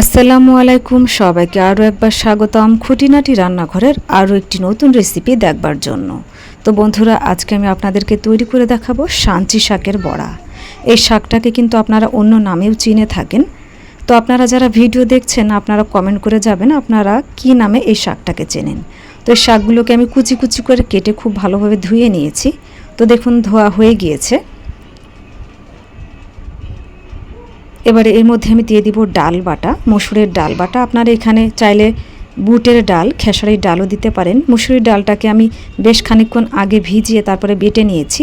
আসসালামু আলাইকুম, সবাইকে আরও একবার স্বাগতম খুঁটিনাটি রান্নাঘরের আরও একটি নতুন রেসিপি দেখবার জন্য। তো বন্ধুরা, আজকে আমি আপনাদেরকে তৈরি করে দেখাবো সাঞ্চি শাকের বড়া। এই শাকটাকে কিন্তু আপনারা অন্য নামেও চিনে থাকেন। তো আপনারা যারা ভিডিও দেখছেন, আপনারা কমেন্ট করে যাবেন আপনারা কি নামে এই শাকটাকে চেনেন। তো এই শাকগুলোকে আমি কুচি কুচি করে কেটে খুব ভালোভাবে ধুয়ে নিয়েছি। তো দেখুন, ধোয়া হয়ে গিয়েছে। এবারে এর মধ্যে আমি দিয়ে দিব ডাল বাটা, মসুরের ডাল বাটা। আপনারা এখানে চাইলে বুটের ডাল, খেসারির ডালও দিতে পারেন। মুসুরির ডালটাকে আমি বেশ খানিকক্ষণ আগে ভিজিয়ে তারপরে বেটে নিয়েছি।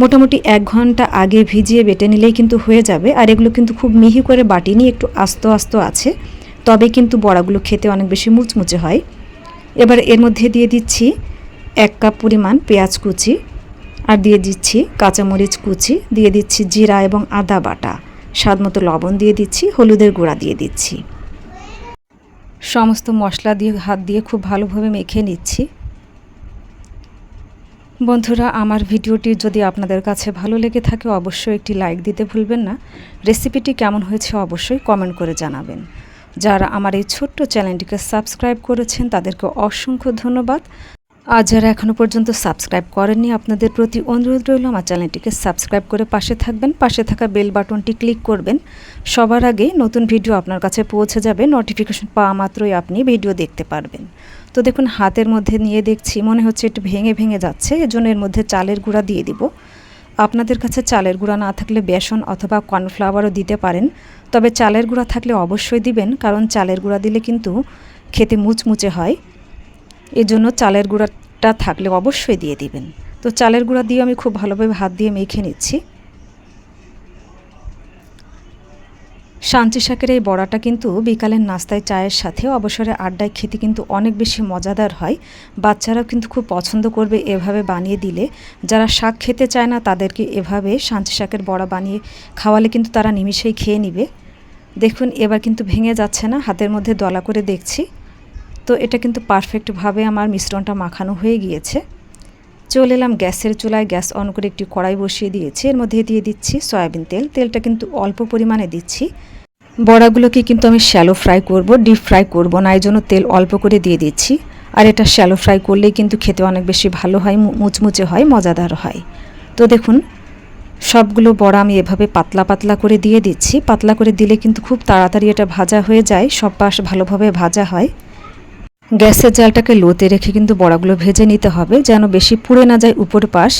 মোটামুটি এক ঘণ্টা আগে ভিজিয়ে বেটে নিলেই কিন্তু হয়ে যাবে। আর এগুলো কিন্তু খুব মিহি করে বাটিনি, একটু আস্ত আস্ত আছে। তবে কিন্তু বড়াগুলো খেতে অনেক বেশি মুচমুচে হয়। এবার এর মধ্যে দিয়ে দিচ্ছি এক কাপ পরিমাণ পেঁয়াজ কুচি। আর দিয়ে দিচ্ছি কাঁচামরিচ কুচি। দিয়ে দিচ্ছি জিরা এবং আদা বাটা। স্বাদ মতো লবণ দিয়ে দিচ্ছি, হলুদের গুঁড়া দিয়ে দিচ্ছি। সমস্ত মশলা দিয়ে, হাত দিয়ে খুব ভালোভাবে মেখে নিচ্ছি। বন্ধুরা, আমার ভিডিওটি যদি আপনাদের কাছে ভালো লেগে থাকে, অবশ্যই একটি লাইক দিতে ভুলবেন না। রেসিপিটি কেমন হয়েছে অবশ্যই কমেন্ট করে জানাবেন। যারা আমার এই ছোট্ট চ্যানেলটিকে সাবস্ক্রাইব করেছেন, তাদেরকে অসংখ্য ধন্যবাদ। আর যারা এখনও পর্যন্ত সাবস্ক্রাইব করেননি, আপনাদের প্রতি অনুরোধ রইল আমার চ্যানেলটিকে সাবস্ক্রাইব করে পাশে থাকবেন। পাশে থাকা বেল বাটনটি ক্লিক করবেন। সবার আগে নতুন ভিডিও আপনার কাছে পৌঁছে যাবে। নোটিফিকেশন পাওয়া মাত্রই আপনি ভিডিও দেখতে পারবেন। তো দেখুন, হাতের মধ্যে নিয়ে দেখছি, মনে হচ্ছে একটু ভেঙে ভেঙে যাচ্ছে। এজন্য এর মধ্যে চালের গুঁড়া দিয়ে দিব। আপনাদের কাছে চালের গুঁড়া না থাকলে বেসন অথবা কর্নফ্লাওয়ারও দিতে পারেন। তবে চালের গুঁড়া থাকলে অবশ্যই দিবেন, কারণ চালের গুঁড়া দিলে কিন্তু খেতে মুচমুচে হয়। এজন্য চালের গুঁড়াটা থাকলে অবশ্যই দিয়ে দিবেন। তো চালের গুঁড়া দিয়ে আমি খুব ভালোভাবে হাত দিয়ে মেখে নিচ্ছি। শান্তি শাকের এই বড়াটা কিন্তু বিকালের নাস্তায় চায়ের সাথে অবসরে আড্ডায় খেতে কিন্তু অনেক বেশি মজাদার হয়। বাচ্চারাও কিন্তু খুব পছন্দ করবে এভাবে বানিয়ে দিলে। যারা শাক খেতে চায় না তাদেরকে এভাবে শান্তি শাকের বড়া বানিয়ে খাওয়ালে কিন্তু তারা নিমিষেই খেয়ে নিবে। দেখুন, এবার কিন্তু ভেঙে যাচ্ছে না, হাতের মধ্যে দলা করে দেখছি। তো এটা কিন্তু পারফেক্টভাবে আমার মিশ্রণটা মাখানো হয়ে গিয়েছে। চলে এলাম গ্যাসের চুলায়, গ্যাস অন করে একটি কড়াই বসিয়ে দিয়েছি। এর মধ্যে দিয়ে দিচ্ছি সয়াবিন তেল। তেলটা কিন্তু অল্প পরিমাণে দিচ্ছি। বড়াগুলোকে কিন্তু আমি শ্যালো ফ্রাই করব ডিপ ফ্রাই করব না এই জন্য তেল অল্প করে দিয়ে দিচ্ছি। আর এটা শ্যালো ফ্রাই করলেই কিন্তু খেতে অনেক বেশি ভালো হয় মুচমুচে হয়, মজাদার হয়। তো দেখুন, সবগুলো বড়া আমি এভাবে পাতলা পাতলা করে দিয়ে দিচ্ছি। পাতলা করে দিলে কিন্তু খুব তাড়াতাড়ি এটা ভাজা হয়ে যায়, সব পাশ ভালোভাবে ভাজা হয়। গ্যাসের জালটাকে লোতে রেখে কিন্তু বড়াগুলো ভেজে নিতে হবে, যেন বেশি পুড়ে না যায় উপর পাশ।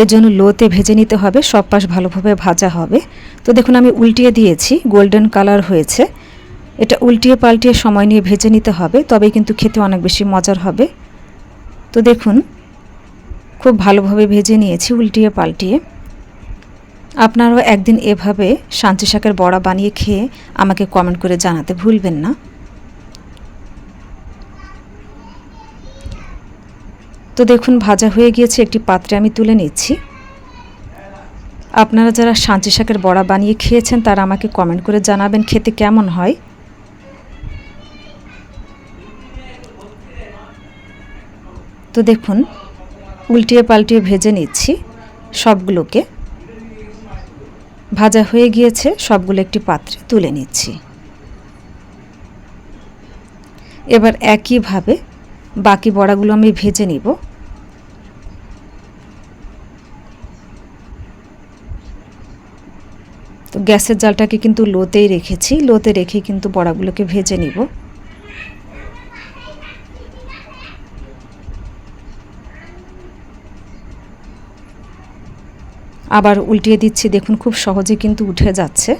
এর জন্য লোতে ভেজে নিতে হবে, সব পাশ ভালোভাবে ভাজা হবে। তো দেখুন, আমি উল্টিয়ে দিয়েছি, গোল্ডেন কালার হয়েছে। এটা উল্টিয়ে পাল্টিয়ে সময় নিয়ে ভেজে নিতে হবে তবে কিন্তু খেতে অনেক বেশি মজার হবে। তো দেখুন, খুব ভালোভাবে ভেজে নিয়েছি উল্টিয়ে পাল্টিয়ে। আপনারাও একদিন এভাবে শান্তি শাকের বড়া বানিয়ে খেয়ে আমাকে কমেন্ট করে জানাতে ভুলবেন না। তো দেখুন, ভাজা হয়ে গিয়েছে, একটি পাত্রে আমি তুলে নিচ্ছি। আপনারা যারা সাঁচি শাকের বড়া বানিয়ে খেয়েছেন, তারা আমাকে কমেন্ট করে জানাবেন খেতে কেমন হয়। তো দেখুন, উল্টিয়ে পাল্টিয়ে ভেজে নিচ্ছি সবগুলোকে। ভাজা হয়ে গিয়েছে, সবগুলো একটি পাত্রে তুলে নিচ্ছি। এবার একইভাবে বাকি বড়াগুলো আমি ভেজে নিব। তো গ্যাসের জালটাকে কিন্তু লোতেই রেখেছি, লোতে রেখে কিন্তু বড়াগুলোকে ভেজে নিব। আবার উল্টিয়ে দিচ্ছি, দেখুন খুব সহজে কিন্তু উঠে যাচ্ছে।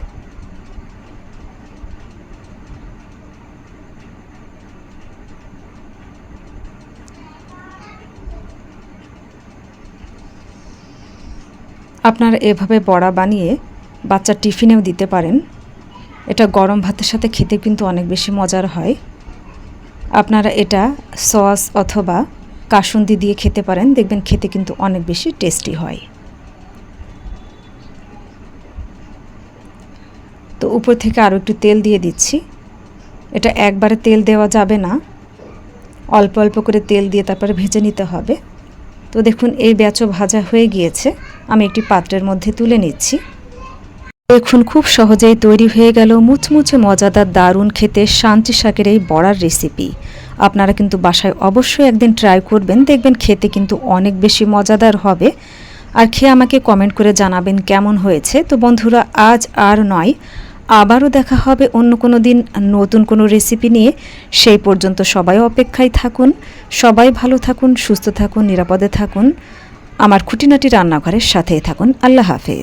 আপনারা এভাবে বড়া বানিয়ে বাচ্চার টিফিনেও দিতে পারেন। এটা গরম ভাতের সাথে খেতে কিন্তু অনেক বেশি মজার হয়। আপনারা এটা সস অথবা কাসুন্দি দিয়ে খেতে পারেন। দেখবেন খেতে কিন্তু অনেক বেশি টেস্টি হয়। তো উপর থেকে আরও একটু তেল দিয়ে দিচ্ছি। এটা একবারে তেল দেওয়া যাবে না। অল্প অল্প করে তেল দিয়ে তারপরে ভেজে নিতে হবে। তো দেখুন, এই ব্যাচও ভাজা হয়ে গিয়েছে। আমি একটি পাত্রের মধ্যে তুলে নিচ্ছি। দেখুন, খুব সহজেই তৈরি হয়ে গেল মুচমুচে মজাদার দারুণ খেতে শান্তি শাকের এই বড়ার রেসিপি আপনারা কিন্তু বাসায় অবশ্যই একদিন ট্রাই করবেন, দেখবেন খেতে কিন্তু অনেক বেশি মজাদার হবে। আর খেয়ে আমাকে কমেন্ট করে জানাবেন কেমন হয়েছে। তো বন্ধুরা, আজ আর নয়, আবারও দেখা হবে অন্য কোনো দিন নতুন কোনো রেসিপি নিয়ে। সেই পর্যন্ত সবাই অপেক্ষায় থাকুন, সবাই ভালো থাকুন, সুস্থ থাকুন, নিরাপদে থাকুন। আমার খুঁটিনাটি রান্নাঘরের সাথেই থাকুন। আল্লাহ হাফেজ।